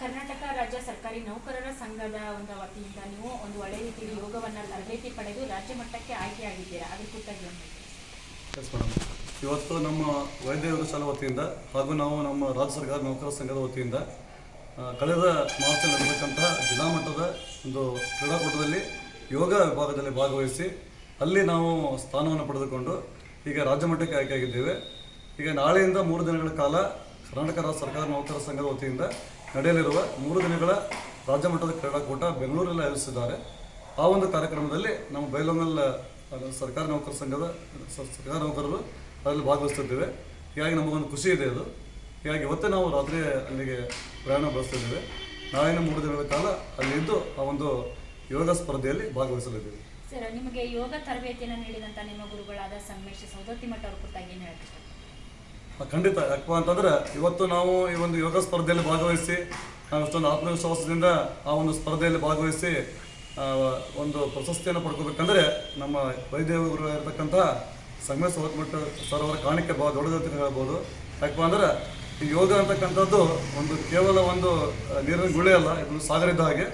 ಕರ್ನಾಟಕ ರಾಜ್ಯ ಸರ್ಕಾರಿ ನೌಕರರ ಸಂಘದ ಒಂದು ವತಿಯಿಂದ ನೀವು ಒಂದು ಒಳ್ಳೆ ರೀತಿಯಲ್ಲಿ ಯೋಗವನ್ನು ತರಬೇತಿ ಪಡೆದು ರಾಜ್ಯ ಮಟ್ಟಕ್ಕೆ ಆಯ್ಕೆ ಆಗಿದ್ದೀರಾ ಕುರಿತಾಗಿ? ಎಸ್ ಮೇಡಮ್ ಇವತ್ತು ನಮ್ಮ ವೈದ್ಯ ಯೋಗ ಶಾಲೆ ವತಿಯಿಂದ ಹಾಗೂ ನಾವು ನಮ್ಮ ರಾಜ್ಯ ಸರ್ಕಾರ ನೌಕರರ ಸಂಘದ ವತಿಯಿಂದ ಕಳೆದ ಮಾರ್ಚಲ್ಲಿ ನಡೆದಕ್ಕಂತಹ ಜಿಲ್ಲಾ ಮಟ್ಟದ ಒಂದು ಕ್ರೀಡಾಕೂಟದಲ್ಲಿ ಯೋಗ ವಿಭಾಗದಲ್ಲಿ ಭಾಗವಹಿಸಿ ಅಲ್ಲಿ ನಾವು ಸ್ಥಾನವನ್ನು ಪಡೆದುಕೊಂಡು ಈಗ ರಾಜ್ಯ ಮಟ್ಟಕ್ಕೆ ಆಯ್ಕೆಯಾಗಿದ್ದೇವೆ. ಈಗ ನಾಳೆಯಿಂದ ಮೂರು ದಿನಗಳ ಕಾಲ ಕರ್ನಾಟಕ ರಾಜ್ಯ ಸರ್ಕಾರ ನೌಕರರ ಸಂಘದ ವತಿಯಿಂದ ನಡೆಯಲಿರುವ ಮೂರು ದಿನಗಳ ರಾಜ್ಯ ಮಟ್ಟದ ಕ್ರೀಡಾಕೂಟ ಬೆಂಗಳೂರಲ್ಲಿ ಆಯೋಜಿಸಿದ್ದಾರೆ. ಆ ಒಂದು ಕಾರ್ಯಕ್ರಮದಲ್ಲಿ ನಮ್ಮ ಬೈಲೊಂಗಲ್ ಸರ್ಕಾರಿ ನೌಕರ ಸಂಘದ ಸರ್ಕಾರಿ ನೌಕರರು ಅದರಲ್ಲಿ ಭಾಗವಹಿಸ್ತಿದ್ದೇವೆ ಹೀಗಾಗಿ ನಮಗೊಂದು ಖುಷಿ ಇದೆ ಅದು. ಹೀಗಾಗಿ ಇವತ್ತೇ ನಾವು ರಾತ್ರಿ ಅಲ್ಲಿಗೆ ಪ್ರಯಾಣ ಬೆಳೆಸ್ತಿದ್ದೇವೆ. ನಾಳಿನ ಮೂರು ದಿನಗಳ ಕಾಲ ಅಲ್ಲಿದ್ದು ಆ ಒಂದು ಯೋಗ ಸ್ಪರ್ಧೆಯಲ್ಲಿ ಭಾಗವಹಿಸಲಿದ್ದೇವೆ. ಸರ್ ನಿಮಗೆ ಯೋಗ ತರಬೇತಿಯನ್ನು ನೀಡಿದಂಥ ನಿಮ್ಮ ಗುರುಗಳಾದ ಸಂಗಮೇಶ್ ಸೌದತ್ತಿ ಮಠ ಅವ್ರ ಕುರಿತಾಗಿ ಏನು? ಆ, ಖಂಡಿತ, ಯಾಕಪ್ಪ ಅಂತಂದ್ರೆ ಇವತ್ತು ನಾವು ಈ ಒಂದು ಯೋಗ ಸ್ಪರ್ಧೆಯಲ್ಲಿ ಭಾಗವಹಿಸಿ ನಾವು ಇಷ್ಟೊಂದು ಆತ್ಮವಿಶ್ವಾಸದಿಂದ ಆ ಒಂದು ಸ್ಪರ್ಧೆಯಲ್ಲಿ ಭಾಗವಹಿಸಿ ಒಂದು ಪ್ರಶಸ್ತಿಯನ್ನು ಪಡ್ಕೋಬೇಕಂದ್ರೆ ನಮ್ಮ ವೈದ್ಯರು ಇರತಕ್ಕಂಥ ಸಂಗಮೇಶ್ ಸವತ್ಮಠ ಸರ್ ಅವರ ಕಾಣಿಕೆ ಭಾಳ ದೊಡ್ಡದಂತ ಹೇಳ್ಬೋದು. ಯಾಕಪ್ಪ ಅಂದ್ರೆ ಈ ಯೋಗ ಅಂತಕ್ಕಂಥದ್ದು ಒಂದು ಕೇವಲ ಒಂದು ನೀರಿನ ಗುಳೆ ಅಲ್ಲ ಇದು ಸಾಗರ ಇದ್ದ ಹಾಗೆ.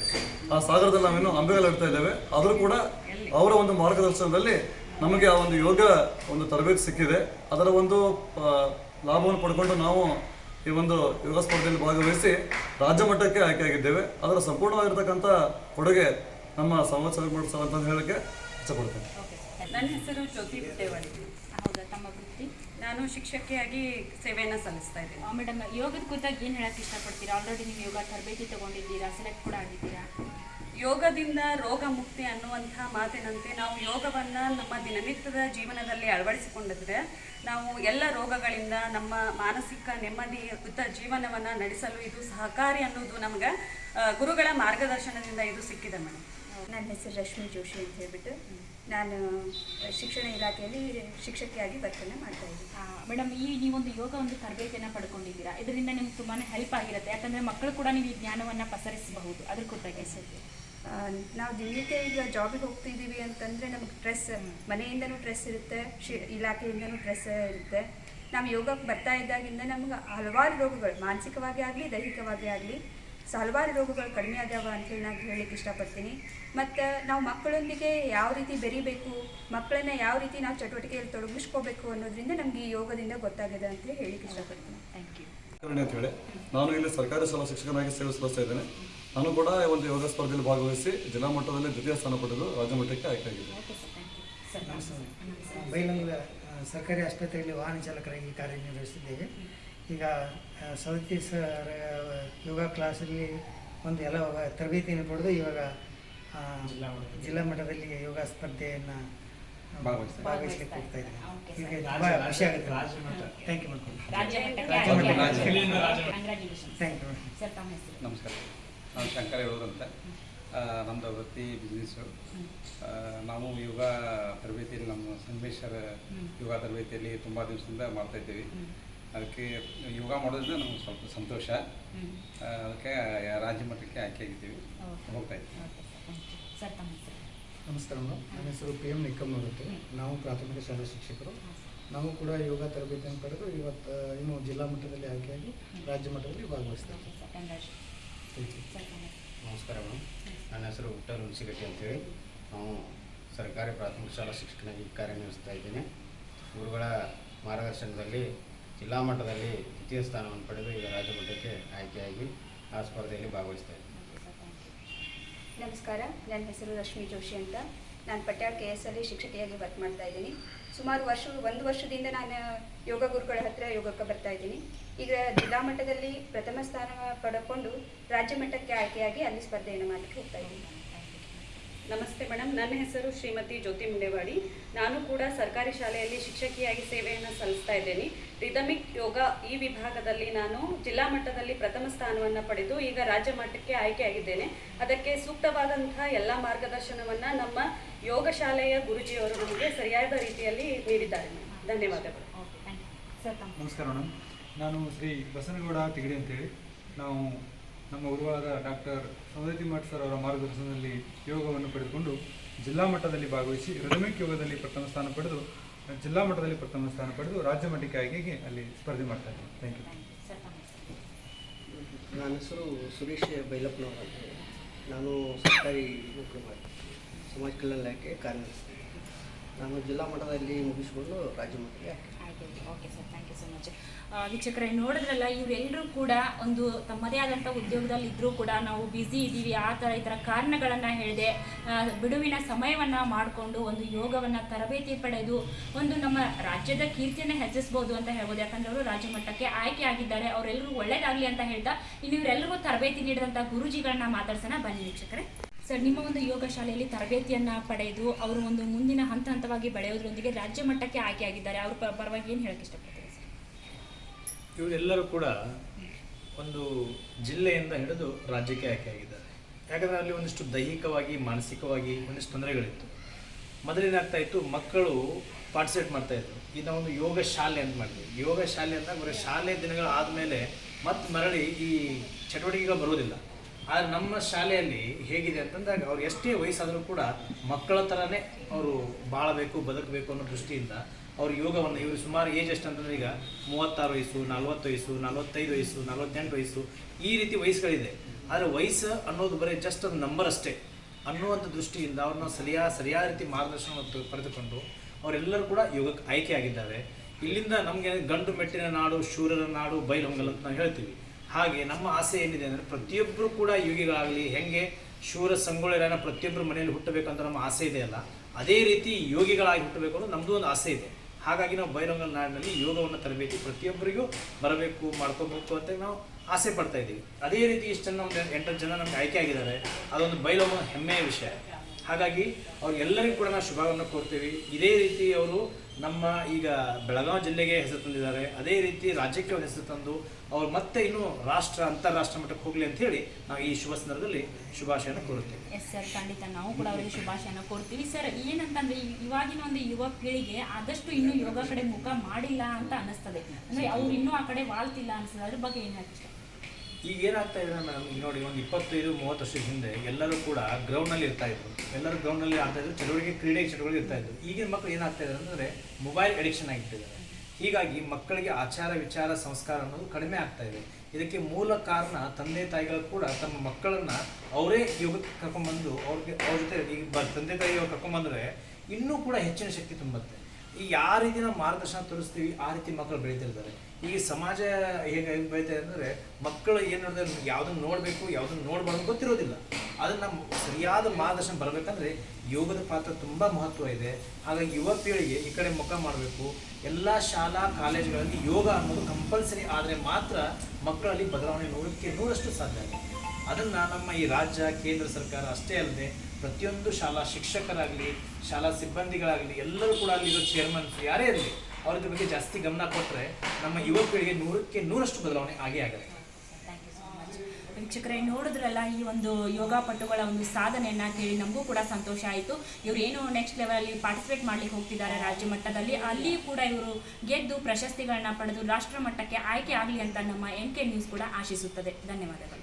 ಆ ಸಾಗರದಲ್ಲಿ ನಾವೇನು ಅಂಬೆಗಳು ಇಡ್ತಾ ಇದ್ದೇವೆ. ಆದರೂ ಕೂಡ ಅವರ ಒಂದು ಮಾರ್ಗದರ್ಶನದಲ್ಲಿ ನಮಗೆ ಆ ಒಂದು ಯೋಗ ಒಂದು ತರಬೇತಿ ಸಿಕ್ಕಿದೆ. ಅದರ ಒಂದು ಲಾಭವನ್ನು ಪಡ್ಕೊಂಡು ನಾವು ಈ ಒಂದು ಯೋಗ ಸ್ಪರ್ಧೆಯಲ್ಲಿ ಭಾಗವಹಿಸಿ ರಾಜ್ಯ ಮಟ್ಟಕ್ಕೆ ಆಯ್ಕೆಯಾಗಿದ್ದೇವೆ. ಅದರ ಸಂಪೂರ್ಣವಾಗಿರ್ತಕ್ಕಂಥ ಕೊಡುಗೆ ನಮ್ಮ ಸಂವತ್ಸರ ಸರ್ ಅಂತ ಹೇಳಕ್ಕೆ ಇಷ್ಟಪಡ್ತೇನೆ ನನ್ನ ಹೆಸರು ಜ್ಯೋತಿ ದೇವಳಿ ಹೌದಾ ತಮ್ಮ ವೃತ್ತಿ? ನಾನು ಶಿಕ್ಷಕಿಯಾಗಿ ಸೇವೆಯನ್ನು ಸಲ್ಲಿಸ್ತಾ ಇದ್ದೀನಿ. ಮೇಡಮ್ ಯೋಗದ ಕುರಿತಾಗಿ ಏನು ಹೇಳಕ್ಕೆ ಇಷ್ಟಪಡ್ತೀರಾ? ಆಲ್ರೆಡಿ ನೀವು ಯೋಗ ತರಬೇತಿ ತಗೊಂಡಿದ್ದೀರಾ? ಸೆಲೆಕ್ಟ್ ಕೂಡ ಆಗಿದ್ದೀರಾ? ಯೋಗದಿಂದ ರೋಗ ಮುಕ್ತಿ ಅನ್ನುವಂಥ ಮಾತಿನಂತೆ ನಾವು ಯೋಗವನ್ನು ನಮ್ಮ ದಿನನಿತ್ಯದ ಜೀವನದಲ್ಲಿ ಅಳವಡಿಸಿಕೊಂಡಿದ್ರೆ ನಾವು ಎಲ್ಲ ರೋಗಗಳಿಂದ ನಮ್ಮ ಮಾನಸಿಕ ನೆಮ್ಮದಿಯುತ ಜೀವನವನ್ನ ನಡೆಸಲು ಇದು ಸಹಕಾರಿ ಅನ್ನೋದು ನಮ್ಗೆ ಗುರುಗಳ ಮಾರ್ಗದರ್ಶನದಿಂದ ಇದು ಸಿಕ್ಕಿದೆ ಮೇಡಮ್ ನನ್ನ ಹೆಸರು ರಶ್ಮಿ ಜೋಶಿ ಅಂತ ಹೇಳ್ಬಿಟ್ಟು ನಾನು ಶಿಕ್ಷಣ ಇಲಾಖೆಯಲ್ಲಿ ಶಿಕ್ಷಕಿಯಾಗಿ ವರ್ತನೆ ಮಾಡ್ತಾ ಇದ್ದೀನಿ. ಮೇಡಮ್ ಈ ನೀವೊಂದು ಯೋಗ ಒಂದು ತರಬೇತಿಯನ್ನು ಪಡ್ಕೊಂಡಿದ್ದೀರಾ? ಇದರಿಂದ ನಿಮ್ಗೆ ತುಂಬಾ ಹೆಲ್ಪ್ ಆಗಿರುತ್ತೆ. ಯಾಕಂದರೆ ಮಕ್ಕಳು ಕೂಡ ನೀವು ಈ ಜ್ಞಾನವನ್ನು ಪಸರಿಸಬಹುದು. ಅದ್ರ ಕುರಿತಾಗಿ. ಸರ್ ನಾವು ದಿನನಿತ್ಯ ಈಗ ಜಾಬಿಗೆ ಹೋಗ್ತಿದ್ದೀವಿ ಅಂತಂದರೆ ನಮಗೆ ಸ್ಟ್ರೆಸ್ ಮನೆಯಿಂದನೂ ಸ್ಟ್ರೆಸ್ ಇರುತ್ತೆ ಶಿ ಇಲಾಖೆಯಿಂದನೂ ಸ್ಟ್ರೆಸ್ ಇರುತ್ತೆ. ನಾವು ಯೋಗಕ್ಕೆ ಬರ್ತಾ ಇದ್ದಾಗಿಂದ ನಮ್ಗೆ ಹಲವಾರು ರೋಗಗಳು ಮಾನಸಿಕವಾಗಿ ಆಗಲಿ ದೈಹಿಕವಾಗಿ ಆಗಲಿ ಸೊ ಹಲವಾರು ರೋಗಗಳು ಕಡಿಮೆ ಆಗ್ಯಾವ ಅಂತೇಳಿ ನಾನು ಹೇಳಲಿಕ್ಕೆ ಇಷ್ಟಪಡ್ತೀನಿ. ಮತ್ತು ನಾವು ಮಕ್ಕಳೊಂದಿಗೆ ಯಾವ ರೀತಿ ಬೆರಿಬೇಕು ಮಕ್ಕಳನ್ನ ಯಾವ ರೀತಿ ನಾವು ಚಟುವಟಿಕೆಯಲ್ಲಿ ತೊಡಗಿಸ್ಕೋಬೇಕು ಅನ್ನೋದ್ರಿಂದ ನಮಗೆ ಈ ಯೋಗದಿಂದ ಗೊತ್ತಾಗಿದೆ ಅಂತೇಳಿ ಹೇಳಿಕ್ಕೆ ಇಷ್ಟಪಡ್ತೀನಿ. ಥ್ಯಾಂಕ್ ಯು ಕರುಣೆ ಅಂತ ಹೇಳಿ ನಾನು ಇಲ್ಲಿ ಸರ್ಕಾರಿ ಶಾಲಾ ಶಿಕ್ಷಕನಾಗಿ ಸೇವೆ ಸಲ್ಲಿಸ್ತಾ ಇದ್ದೇನೆ. ನಾನು ಕೂಡ ಈ ಒಂದು ಯೋಗ ಸ್ಪರ್ಧೆಯಲ್ಲಿ ಭಾಗವಹಿಸಿ ಜಿಲ್ಲಾ ಮಟ್ಟದಲ್ಲಿ ದ್ವಿತೀಯ ಸ್ಥಾನ ಪಡೆದು ರಾಜ್ಯ ಮಟ್ಟಕ್ಕೆ ಆಯ್ಕೆಯಾಗಿದೆ okay sir thank you sir ಬೈಲಂಗಲ ಆ, ಸರ್ಕಾರಿ ಆಸ್ಪತ್ರೆಯಲ್ಲಿ ವಾಹನ ಚಾಲಕರಾಗಿ ಕಾರ್ಯನಿರ್ವಹಿಸಿದ್ದೇವೆ. ಈಗ ಸೌತಿ ಸವತಿ ಸರ್ ಯೋಗ ಕ್ಲಾಸಲ್ಲಿ ಒಂದು ಎಲ್ಲ ತರಬೇತಿಯನ್ನು ಪಡೆದು ಇವಾಗ ಜಿಲ್ಲಾ ಮಟ್ಟದಲ್ಲಿ ಯೋಗ ಸ್ಪರ್ಧೆಯನ್ನು ಭಾಗವಹಿಸಲಿಕ್ಕೆ ಹೋಗ್ತಾ ಇದ್ದೀನಿ ಈಗ ತುಂಬ ಖುಷಿ ಆಗುತ್ತೆ. ಥ್ಯಾಂಕ್ ಯು ಮಾಡ್ಕೊಂಡು ಥ್ಯಾಂಕ್ ಯು ಸರ್ ನಮಸ್ಕಾರ. ನಾನು ಶಂಕರ ಹೇಳೋರು ಅಂತ ನಮ್ಮದು ವೃತ್ತಿ ಬಿಸ್ನೆಸ್ಸು ನಾವು ಯೋಗ ತರಬೇತಿಯಲ್ಲಿ ನಮ್ಮ ಸಂಗಮೇಶ್ವರ ಯೋಗ ತರಬೇತಿಯಲ್ಲಿ ತುಂಬ ದಿವಸದಿಂದ ಮಾಡ್ತಾ ಇದ್ದೀವಿ. ಅದಕ್ಕೆ ಯೋಗ ಮಾಡೋದ್ರಿಂದ ನಮ್ಗೆ ಸ್ವಲ್ಪ ಸಂತೋಷ. ಅದಕ್ಕೆ ರಾಜ್ಯ ಮಟ್ಟಕ್ಕೆ ಆಯ್ಕೆಯಾಗಿದ್ದೀವಿ ಹೋಗ್ತಾ ಇದ್ದೀವಿ. ನಮಸ್ಕಾರ ಮೇಡಮ್. ನನ್ನ ಹೆಸರು ಪಿ ಎಂ ನಿಕ್ಕಮ್ಮನವರು ಅಂತ ನಾವು ಪ್ರಾಥಮಿಕ ಶಾಲಾ ಶಿಕ್ಷಕರು. ನಾವು ಕೂಡ ಯೋಗ ತರಬೇತಿಯನ್ನು ಪಡೆದು ಇವತ್ತು ಇನ್ನು ಜಿಲ್ಲಾ ಮಟ್ಟದಲ್ಲಿ ಆಯ್ಕೆಯಾಗಿ ರಾಜ್ಯ ಮಟ್ಟದಲ್ಲಿ ಭಾಗವಹಿಸ್ತಾ ಇದ್ದೀವಿ. ನಮಸ್ಕಾರ ಮೇಡಮ್. ನನ್ನ ಹೆಸರು ಹುಟ್ಟ ಹುಣಸಿಗಟ್ಟಿ ಅಂತೇಳಿ. ನಾವು ಸರ್ಕಾರಿ ಪ್ರಾಥಮಿಕ ಶಾಲಾ ಶಿಕ್ಷಕನಾಗಿ ಕಾರ್ಯನಿರ್ವಹಿಸ್ತಾ ಇದ್ದೀನಿ. ಗುರುಗಳ ಮಾರ್ಗದರ್ಶನದಲ್ಲಿ ಜಿಲ್ಲಾ ಮಟ್ಟದಲ್ಲಿ ದ್ವಿತೀಯ ಸ್ಥಾನವನ್ನು ಪಡೆದು ಈಗ ರಾಜ್ಯ ಮಟ್ಟಕ್ಕೆ ಆಯ್ಕೆಯಾಗಿ ಆ ಸ್ಪರ್ಧೆಯಲ್ಲಿ ಭಾಗವಹಿಸ್ತಾ ಇದ್ದೀನಿ. ನಮಸ್ಕಾರ. ನನ್ನ ಹೆಸರು ರಶ್ಮಿ ಜೋಶಿ ಅಂತ. ನಾನು ಪಟ್ಯಾಳ್ ಕೆ ಎಸ್ ಅಲ್ಲಿ ಶಿಕ್ಷಕಿಯಾಗಿ ವರ್ಕ್ ಮಾಡ್ತಾ ಇದ್ದೀನಿ. ಸುಮಾರು ವರ್ಷ ಒಂದು ವರ್ಷದಿಂದ ನಾನು ಯೋಗ ಗುರುಗಳ ಹತ್ರ ಯೋಗಕ್ಕೆ ಬರ್ತಾ ಇದ್ದೀನಿ. ಈಗ ಜಿಲ್ಲಾ ಮಟ್ಟದಲ್ಲಿ ಪ್ರಥಮ ಸ್ಥಾನ ಪಡ್ಕೊಂಡು ರಾಜ್ಯ ಮಟ್ಟಕ್ಕೆ ಆಯ್ಕೆಯಾಗಿ ಅಲ್ಲಿ ಸ್ಪರ್ಧೆಯನ್ನು ಮಾಡಲಿಕ್ಕೆ ಹೋಗ್ತಾ ಇದ್ದೀನಿ. ನಮಸ್ತೆ ಮೇಡಮ್ ನನ್ನ ಹೆಸರು ಶ್ರೀಮತಿ ಜ್ಯೋತಿ ಮುಂಡೇವಾಡಿ. ನಾನು ಕೂಡ ಸರ್ಕಾರಿ ಶಾಲೆಯಲ್ಲಿ ಶಿಕ್ಷಕಿಯಾಗಿ ಸೇವೆಯನ್ನು ಸಲ್ಲಿಸ್ತಾ ಇದ್ದೇನೆ. ರಿದಮಿಕ್ ಯೋಗ ಈ ವಿಭಾಗದಲ್ಲಿ ನಾನು ಜಿಲ್ಲಾ ಮಟ್ಟದಲ್ಲಿ ಪ್ರಥಮ ಸ್ಥಾನವನ್ನು ಪಡೆದು ಈಗ ರಾಜ್ಯ ಮಟ್ಟಕ್ಕೆ ಆಯ್ಕೆಯಾಗಿದ್ದೇನೆ. ಅದಕ್ಕೆ ಸೂಕ್ತವಾದಂತಹ ಎಲ್ಲ ಮಾರ್ಗದರ್ಶನವನ್ನು ನಮ್ಮ ಯೋಗ ಶಾಲೆಯ ಗುರುಜಿಯವರು ನಮಗೆ ಸರಿಯಾದ ರೀತಿಯಲ್ಲಿ ನೀಡಿದ್ದಾರೆ. ಧನ್ಯವಾದಗಳು. ಓಕೆ ಥ್ಯಾಂಕ್ ಯು ಸರ್ ನಮಸ್ಕಾರ ಮೇಡಮ್ ನಾನು ಶ್ರೀ ಬಸನಗೌಡ ತಿಗಡಿ ಅಂತೇಳಿ. ನಾವು ನಮ್ಮ ಗುರುವಾದ ಡಾಕ್ಟರ್ ಸೌದತಿ ಮಠ ಸರ್ ಅವರ ಮಾರ್ಗದರ್ಶನದಲ್ಲಿ ಯೋಗವನ್ನು ಪಡೆದುಕೊಂಡು ಜಿಲ್ಲಾ ಮಟ್ಟದಲ್ಲಿ ಭಾಗವಹಿಸಿ ರಿದಮಿಕ್ ಯೋಗದಲ್ಲಿ ಪ್ರಥಮ ಸ್ಥಾನ ಪಡೆದು ಜಿಲ್ಲಾ ಮಟ್ಟದಲ್ಲಿ ಪ್ರಥಮ ಸ್ಥಾನ ಪಡೆದು ರಾಜ್ಯ ಮಟ್ಟಕ್ಕೆ ಆಯ್ಕೆಗೆ ಅಲ್ಲಿ ಸ್ಪರ್ಧೆ ಮಾಡ್ತಾ ಇದ್ದೀನಿ. ಥ್ಯಾಂಕ್ ಯು ನನ್ನ ಹೆಸರು ಸುರೇಶ್ ಬೈಲಪ್ಪನವರ ಅಂತ ಹೇಳಿ. ನಾನು ಸರ್ಕಾರಿ ನೌಕರಿ ಮಾಡ್ತೀನಿ ಸಮಾಜ ಕಲ್ಯಾಣ ಇಲಾಖೆ ಕಾರ್ಯನಿರ್ವಹಿಸ್ತೀನಿ ನಾನು ಜಿಲ್ಲಾ ಮಟ್ಟದಲ್ಲಿ ಮುಗಿಸಿಕೊಂಡು ರಾಜ್ಯ ಮಟ್ಟಕ್ಕೆ. Okay sir thank you so much ವೀಕ್ಷಕರೇ, ನೋಡಿದ್ರಲ್ಲ ಇವರೆಲ್ಲರೂ ಕೂಡ ಒಂದು ತಮ್ಮದೇ ಆದಂಥ ಉದ್ಯೋಗದಲ್ಲಿ ಇದ್ದರೂ ಕೂಡ ನಾವು ಬ್ಯುಸಿ ಇದ್ದೀವಿ. ಆ ಥರ ಈ ಥರ ಕಾರಣಗಳನ್ನು ಹೇಳಿದೆ ಬಿಡುವಿನ ಸಮಯವನ್ನು ಮಾಡಿಕೊಂಡು ಒಂದು ಯೋಗವನ್ನು ತರಬೇತಿ ಪಡೆದು ಒಂದು ನಮ್ಮ ರಾಜ್ಯದ ಕೀರ್ತಿಯನ್ನು ಹೆಚ್ಚಿಸ್ಬೋದು ಅಂತ ಹೇಳ್ಬೋದು. ಯಾಕಂದರೆ ಅವರು ರಾಜ್ಯ ಮಟ್ಟಕ್ಕೆ ಆಯ್ಕೆ ಆಗಿದ್ದಾರೆ. ಅವರೆಲ್ಲರೂ ಒಳ್ಳೇದಾಗಲಿ ಅಂತ ಹೇಳ್ತಾ ಇನ್ನು ಇವರೆಲ್ಲರಿಗೂ ತರಬೇತಿ ನೀಡಿದಂಥ ಗುರುಜಿಗಳನ್ನ ಮಾತಾಡ್ಸೋಣ. ಬನ್ನಿ ವೀಕ್ಷಕರೇ. ಸರ್, ನಿಮ್ಮ ಒಂದು ಯೋಗ ಶಾಲೆಯಲ್ಲಿ ತರಬೇತಿಯನ್ನು ಪಡೆದು ಅವರು ಒಂದು ಮುಂದಿನ ಹಂತ ಹಂತವಾಗಿ ಬೆಳೆಯೋದ್ರೊಂದಿಗೆ ರಾಜ್ಯ ಮಟ್ಟಕ್ಕೆ ಆಯ್ಕೆ ಆಗಿದ್ದಾರೆ. ಅವ್ರ ಪರವಾಗಿ ಏನು ಹೇಳಕ್ಕೆ ಇಷ್ಟಪಡ್ತೀವಿ ಸರ್ ಇವರೆಲ್ಲರೂ ಕೂಡ ಒಂದು ಜಿಲ್ಲೆಯಿಂದ ಹಿಡಿದು ರಾಜ್ಯಕ್ಕೆ ಆಯ್ಕೆಯಾಗಿದ್ದಾರೆ. ಯಾಕಂದರೆ ಅಲ್ಲಿ ಒಂದಿಷ್ಟು ದೈಹಿಕವಾಗಿ, ಮಾನಸಿಕವಾಗಿ ಒಂದಿಷ್ಟು ತೊಂದರೆಗಳಿತ್ತು. ಮೊದಲೇನಾಗ್ತಾ ಇತ್ತು, ಮಕ್ಕಳು ಪಾರ್ಟಿಸಿಪೇಟ್ ಮಾಡ್ತಾ ನಾವು ಒಂದು ಯೋಗ ಶಾಲೆ ಅಂತ ಮಾಡಿದ್ವಿ ಯೋಗ ಶಾಲೆ ಅಂತ ಬರೀ ಶಾಲೆ ದಿನಗಳು ಆದಮೇಲೆ ಮತ್ತೆ ಮರಳಿ ಈ ಚಟುವಟಿಕೆಗಳು ಬರೋದಿಲ್ಲ ಆದರೆ ನಮ್ಮ ಶಾಲೆಯಲ್ಲಿ ಹೇಗಿದೆ ಅಂತಂದಾಗ ಅವ್ರು ಎಷ್ಟೇ ವಯಸ್ಸಾದರೂ ಕೂಡ ಮಕ್ಕಳ ಥರನೇ ಅವರು ಬಾಳಬೇಕು, ಬದುಕಬೇಕು ಅನ್ನೋ ದೃಷ್ಟಿಯಿಂದ ಅವರು ಯೋಗವನ್ನು ಇವರು ಸುಮಾರು ಏಜ್ ಎಷ್ಟು ಅಂತಂದ್ರೆ ಈಗ ಮೂವತ್ತಾರು ವಯಸ್ಸು, ನಲ್ವತ್ತು ವಯಸ್ಸು, ನಲವತ್ತೈದು ವಯಸ್ಸು, ನಲವತ್ತೆಂಟು ವಯಸ್ಸು ಈ ರೀತಿ ವಯಸ್ಸುಗಳಿದೆ. ಆದರೆ ವಯಸ್ಸು ಅನ್ನೋದು ಬರೀ ಜಸ್ಟ್ ಒಂದು ನಂಬರ್ ಅಷ್ಟೇ. ಅನ್ನುವಂಥ ದೃಷ್ಟಿಯಿಂದ ಅವ್ರನ್ನ ಸರಿಯಾದ ಸರಿಯಾದ ರೀತಿ ಮಾರ್ಗದರ್ಶನವನ್ನು ಪಡೆದುಕೊಂಡು ಅವರೆಲ್ಲರೂ ಕೂಡ ಯೋಗಕ್ಕೆ ಆಯ್ಕೆ ಆಗಿದ್ದಾರೆ. ಇಲ್ಲಿಂದ ನಮಗೆ ಗಂಡು ಮೆಟ್ಟಿನ ನಾಡು ಶೂರರ ನಾಡು ಬೈಲೊಂಗಲ್ ಅಂತ ನಾವು ಹೇಳ್ತೀವಿ. ಹಾಗೆ ನಮ್ಮ ಆಸೆ ಏನಿದೆ ಅಂದರೆ ಪ್ರತಿಯೊಬ್ಬರು ಕೂಡ ಯೋಗಿಗಳಾಗಲಿ, ಹೆಂಗೆ ಶೂರ ಸಂಗೊಳ್ಳಿರಾಯನ ಪ್ರತಿಯೊಬ್ಬರು ಮನೆಯಲ್ಲಿ ಹುಟ್ಟಬೇಕಂತ ನಮ್ಮ ಆಸೆ ಇದೆ ಅಲ್ಲ, ಅದೇ ರೀತಿ ಯೋಗಿಗಳಾಗಿ ಹುಟ್ಟಬೇಕು ಅನ್ನೋದು ನಮ್ಮದು ಒಂದು ಆಸೆ ಇದೆ. ಹಾಗಾಗಿ ನಾವು ಬೈಲೊಂಗಲ್ ನಾಡಿನಲ್ಲಿ ಯೋಗವನ್ನು ತರಬೇತಿ ಪ್ರತಿಯೊಬ್ಬರಿಗೂ ಬರಬೇಕು, ಮಾಡ್ಕೋಬೇಕು ಅಂತ ನಾವು ಆಸೆ ಪಡ್ತಾ ಇದ್ದೀವಿ. ಅದೇ ರೀತಿ ಇಷ್ಟನ್ನು ಒಂದು ಎಂಟು ಜನ ನಮಗೆ ಆಯ್ಕೆ ಆಗಿದ್ದಾರೆ. ಅದೊಂದು ಬೈಲೊಂಗಲ್ ಹೆಮ್ಮೆಯ ವಿಷಯ. ಹಾಗಾಗಿ ಅವ್ರಿಗೆಲ್ಲರಿಗೂ ಕೂಡ ನಾವು ಶುಭವನ್ನು ಕೋರ್ತೀವಿ. ಇದೇ ರೀತಿ ಅವರು ನಮ್ಮ ಈಗ ಬೆಳಗಾವಿ ಜಿಲ್ಲೆಗೆ ಹೆಸರು ತಂದಿದ್ದಾರೆ. ಅದೇ ರೀತಿ ರಾಜ್ಯಕ್ಕೆ ಹೆಸರು ತಂದು ಅವ್ರು ಮತ್ತೆ ಇನ್ನು ರಾಷ್ಟ್ರ, ಅಂತಾರಾಷ್ಟ್ರ ಮಟ್ಟಕ್ಕೆ ಹೋಗಲಿ ಅಂತ ಹೇಳಿ ನಾವು ಈ ಶುಭ ಸಂದರ್ಭದಲ್ಲಿ ಶುಭಾಶಯನ ಕೋರುತ್ತೇವೆ. ಎಸ್ ಸರ್ ಖಂಡಿತ ನಾವು ಕೂಡ ಅವರಿಗೆ ಶುಭಾಶಯನ ಕೋರ್ತೀವಿ. ಸರ್ ಏನಂತಂದ್ರೆ ಇವಾಗಿನ ಒಂದು ಯುವ ಪೀಳಿಗೆ ಆದಷ್ಟು ಇನ್ನೂ ಯೋಗ ಕಡೆ ಮುಖ ಮಾಡಿಲ್ಲ ಅಂತ ಅನಿಸ್ತದೆ ಅಂದ್ರೆ ಅವ್ರು ಇನ್ನೂ ಆ ಕಡೆ ವಾಳ್ತಿಲ್ಲ ಅನಿಸ್ತದೆ ಅದ್ರ ಬಗ್ಗೆ ಏನು ಹೇಳ್ತೀವಿ ಈಗ ಏನಾಗ್ತಾ ಇದೆ ಮೇಡಮ್ ನೋಡಿ, ಒಂದು ಇಪ್ಪತ್ತೈದು, ಮೂವತ್ತು ವರ್ಷದ ಹಿಂದೆ ಎಲ್ಲರೂ ಕೂಡ ಗ್ರೌಂಡ್ನಲ್ಲಿ ಇರ್ತಾ ಇದ್ರು. ಎಲ್ಲರೂ ಗ್ರೌಂಡ್ನಲ್ಲಿ ಆಡ್ತಾ ಇದ್ರು, ಚಟುವಟಿಕೆ, ಕ್ರೀಡೆ ಚಟುವಟಿಕೆ ಇರ್ತಾ ಇದ್ರು. ಈಗಿನ ಮಕ್ಕಳು ಏನಾಗ್ತಾ ಇದ್ದಾರೆ ಅಂದರೆ ಮೊಬೈಲ್ ಅಡಿಕ್ಷನ್ ಆಗಿಬಿಟ್ಟಿದ್ದಾರೆ. ಹೀಗಾಗಿ ಮಕ್ಕಳಿಗೆ ಆಚಾರ ವಿಚಾರ, ಸಂಸ್ಕಾರ ಅನ್ನೋದು ಕಡಿಮೆ ಆಗ್ತಾ ಇದೆ. ಇದಕ್ಕೆ ಮೂಲ ಕಾರಣ ತಂದೆ ತಾಯಿಗಳು ಕೂಡ ತಮ್ಮ ಮಕ್ಕಳನ್ನ ಅವರೇ ಯೋಗಕ್ಕೆ ಕರ್ಕೊಂಡ್ಬಂದು ಅವ್ರಿಗೆ ಅವ್ರ ಜೊತೆ ಈಗ ಬ ತಂದೆ ತಾಯಿ ಅವ್ರು ಕರ್ಕೊಂಡ್ಬಂದ್ರೆ ಇನ್ನೂ ಕೂಡ ಹೆಚ್ಚಿನ ಶಕ್ತಿ ತುಂಬುತ್ತೆ. ಈ ಯಾವ ರೀತಿ ನಾವು ಮಾರ್ಗದರ್ಶನ ತೋರಿಸ್ತೀವಿ, ಆ ರೀತಿ ಮಕ್ಕಳು ಬೆಳೀತಿರ್ತಾರೆ ಈಗ ಸಮಾಜ ಹೇಗೆ ಬೈತೆ ಅಂದರೆ ಮಕ್ಕಳು ಏನು ನೋಡಿದ್ರೆ ಯಾವುದನ್ನು ನೋಡಬೇಕು ಯಾವುದನ್ನು ನೋಡಬಾರ್ದು ಗೊತ್ತಿರೋದಿಲ್ಲ. ಅದನ್ನು ಸರಿಯಾದ ಮಾರ್ಗದರ್ಶನ ಬರಬೇಕಂದ್ರೆ ಯೋಗದ ಪಾತ್ರ ತುಂಬ ಮಹತ್ವ ಇದೆ. ಹಾಗಾಗಿ ಯುವ ಪೀಳಿಗೆ ಈ ಕಡೆ ಮುಖ ಮಾಡಬೇಕು. ಎಲ್ಲ ಶಾಲಾ, ಕಾಲೇಜುಗಳಲ್ಲಿ ಯೋಗ ಅನ್ನೋದು ಕಂಪಲ್ಸರಿ. ಆದರೆ ಮಾತ್ರ ಮಕ್ಕಳಲ್ಲಿ ಬದಲಾವಣೆ ನೋಡೋಕ್ಕೆ ನೂರಷ್ಟು ಸಾಧ್ಯ ಆಗುತ್ತೆ ಅದನ್ನು ನಮ್ಮ ಈ ರಾಜ್ಯ, ಕೇಂದ್ರ ಸರ್ಕಾರ ಅಷ್ಟೇ ಅಲ್ಲದೆ ಪ್ರತಿಯೊಂದು ಶಾಲಾ ಶಿಕ್ಷಕರಾಗಲಿ, ಶಾಲಾ ಸಿಬ್ಬಂದಿಗಳಾಗಲಿ, ಎಲ್ಲರೂ ಕೂಡ ಅಲ್ಲಿರೋ ಚೇರ್ಮನ್ಸ್ ಯಾರೇ ಇರಲಿ ಅವ್ರ ಇದ್ರ ಬಗ್ಗೆ ಜಾಸ್ತಿ ಗಮನ ಕೊಟ್ಟರೆ ನಮ್ಮ ಯುವಕರಿಗೆ ನೂರಕ್ಕೆ ನೂರಷ್ಟು ಬದಲಾವಣೆ ಆಗೇ ಆಗುತ್ತೆ. ವೀಕ್ಷಕರೇ, ನೋಡಿದ್ರಲ್ಲ ಈ ಒಂದು ಯೋಗ ಪಟುಗಳ ಒಂದು ಸಾಧನೆಯನ್ನ ಕೇಳಿ ನಮಗೂ ಕೂಡ ಸಂತೋಷ ಆಯಿತು. ಇವರು ಏನು ನೆಕ್ಸ್ಟ್ ಲೆವೆಲಲ್ಲಿ ಪಾರ್ಟಿಸಿಪೇಟ್ ಮಾಡ್ಲಿಕ್ಕೆ ಹೋಗ್ತಿದ್ದಾರೆ ರಾಜ್ಯ ಮಟ್ಟದಲ್ಲಿ ಅಲ್ಲಿ ಕೂಡ ಇವರು ಗೆದ್ದು ಪ್ರಶಸ್ತಿಗಳನ್ನ ಪಡೆದು ರಾಷ್ಟ್ರ ಮಟ್ಟಕ್ಕೆ ಆಯ್ಕೆ ಆಗಲಿ ಅಂತ ನಮ್ಮ ಎನ್ ಕೆ ನ್ಯೂಸ್ ಕೂಡ ಆಶಿಸುತ್ತದೆ. ಧನ್ಯವಾದಗಳು.